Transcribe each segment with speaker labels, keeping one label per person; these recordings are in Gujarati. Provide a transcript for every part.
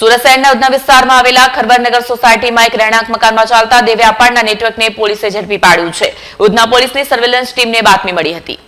Speaker 1: સુરત શહેરના ઉધના વિસ્તારમાં આવેલા ખરબરનગર સોસાયટીમાં એક રહેણાંક મકાનમાં ચાલતા દેવે અપાર્ટના નેટવર્કને પોલીસે ઝડપી પાડ્યું છે. ઉધના પોલીસની સર્વેલન્સ ટીમને બાતમી મળી હતી.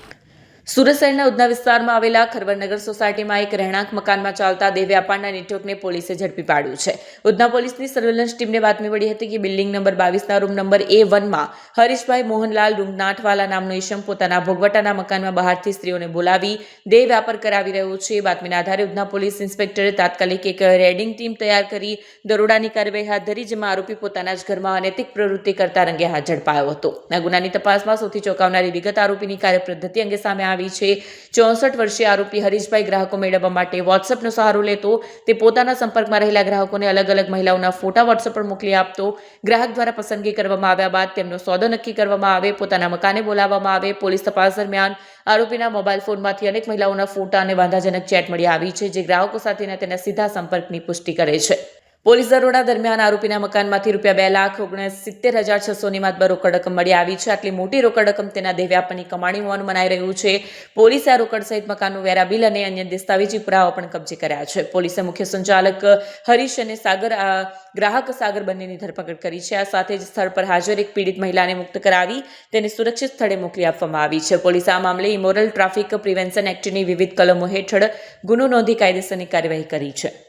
Speaker 1: સુરત શહેરના ઉધના વિસ્તારમાં આવેલા ખરવરનગર સોસાયટીમાં એક રહેણાંક મકાનમાં ચાલતા દેહ વ્યાપારના નેટવર્કને પોલીસે ઝડપી પાડ્યું છે. ઉધના પોલીસની સર્વેલન્સ ટીમને બાતમી મળી હતી કે બિલ્ડિંગ નંબર બાવીસના રૂમ નંબર એ વનમાં હરીશભાઈ મોહનલાલ રૂંગનાથવાલા નામનો ઈશમ પોતાના ભોગવટાના મકાનમાં બહારથી સ્ત્રીઓને બોલાવી દેહ વ્યાપાર કરાવી રહ્યો છે. બાતમીના આધારે ઉધના પોલીસ ઇન્સ્પેક્ટરે તાત્કાલિક એક રેડિંગ ટીમ તૈયાર કરી દરોડાની કાર્યવાહી હાથ ધરી, જેમાં આરોપી પોતાના જ ઘરમાં અનૈતિક પ્રવૃત્તિ કરતા રંગે હાથ ઝડપાયો હતો. આ ગુનાની તપાસમાં સૌથી ચોંકાવનારી વિગત આરોપીની કાર્યપદ્ધતિ અંગે સામે આવી છે. ચોસઠ વર્ષીય આરોપી હરીશભાઈ ગ્રાહકો મેળવવા માટે વોટ્સએપનો સહારો લેતો, તે પોતાના સંપર્કમાં રહેલા ગ્રાહકોને અલગ અલગ મહિલાઓના ફોટા વોટ્સએપ પર મોકલી આપતો, ગ્રાહક દ્વારા પસંદગી કરવામાં આવ્યા બાદ તેમનો સોદો નક્કી કરવામાં આવે, પોતાના મકાને બોલાવવામાં આવે. પોલીસ તપાસ દરમિયાન આરોપીના મોબાઈલ ફોનમાંથી અનેક મહિલાઓના ફોટા અને વાંધાજનક ચેટ મળી આવી છે, જે ગ્રાહકો સાથેના તેના સીધા સંપર્કની પુષ્ટિ કરે છે. પોલીસ દરોડા દરમિયાન આરોપીના મકાનમાંથી રૂપિયા બે લાખ ઓગણસિત્તેર હજાર છસોની માતબર રોકડ મળી આવી છે. આટલી મોટી રોકડ રકમ તેના દેવ્યાપની કમાણી હોવાનું મનાઈ રહ્યું છે. પોલીસે આ રોકડ સહિત મકાનનું વેરા બિલ અને અન્ય દસ્તાવેજી પુરાવા પણ કબજે કર્યા છે. પોલીસે મુખ્ય સંચાલક હરીશ અને સાગર ગ્રાહક સાગર બંનેની ધરપકડ કરી છે. આ સાથે જ સ્થળ પર હાજર એક પીડિત મહિલાને મુક્ત કરાવી તેને સુરક્ષિત સ્થળે મોકલી આપવામાં આવી છે. પોલીસે આ મામલે ઇમોરલ ટ્રાફિક પ્રિવેન્શન એક્ટની વિવિધ કલમો હેઠળ ગુનો નોંધી કાયદેસરની કાર્યવાહી કરી છે.